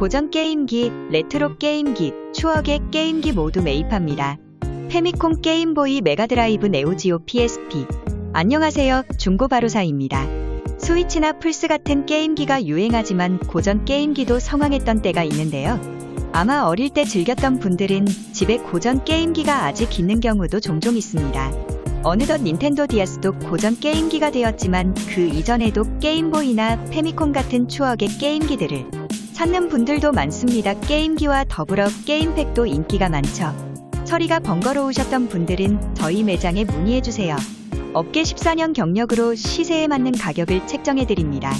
고전 게임기, 레트로 게임기, 추억의 게임기 모두 매입합니다. 페미콘 게임보이 메가드라이브 네오지오 PSP. 안녕하세요. 중고바로사입니다. 스위치나 플스 같은 게임기가 유행하지만 고전 게임기도 성황했던 때가 있는데요. 아마 어릴 때 즐겼던 분들은 집에 고전 게임기가 아직 있는 경우도 종종 있습니다. 어느덧 닌텐도 디아스도 고전 게임기가 되었지만 그 이전에도 게임보이나 페미콘 같은 추억의 게임기들을 찾는 분들도 많습니다. 게임기와 더불어 게임팩도 인기가 많죠. 처리가 번거로우셨던 분들은 저희 매장에 문의해주세요. 업계 14년 경력으로 시세에 맞는 가격을 책정해드립니다.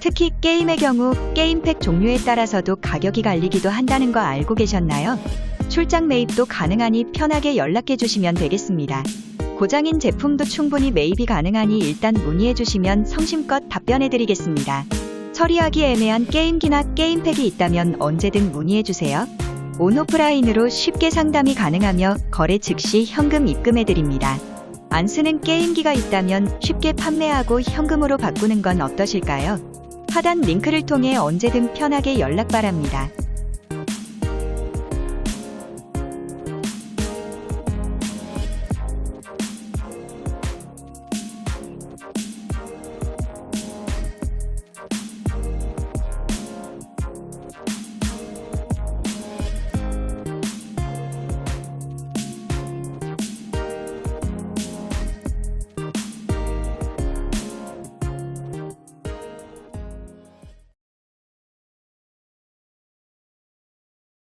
특히 게임의 경우 게임팩 종류에 따라서도 가격이 갈리기도 한다는 거 알고 계셨나요? 출장 매입도 가능하니 편하게 연락해 주시면 되겠습니다. 고장인 제품도 충분히 매입이 가능하니 일단 문의해 주시면 성심껏 답변해 드리겠습니다. 처리하기 애매한 게임기나 게임팩이 있다면 언제든 문의해 주세요. 온오프라인으로 쉽게 상담이 가능하며 거래 즉시 현금 입금해 드립니다. 안 쓰는 게임기가 있다면 쉽게 판매하고 현금으로 바꾸는 건 어떠실까요? 하단 링크를 통해 언제든 편하게 연락 바랍니다.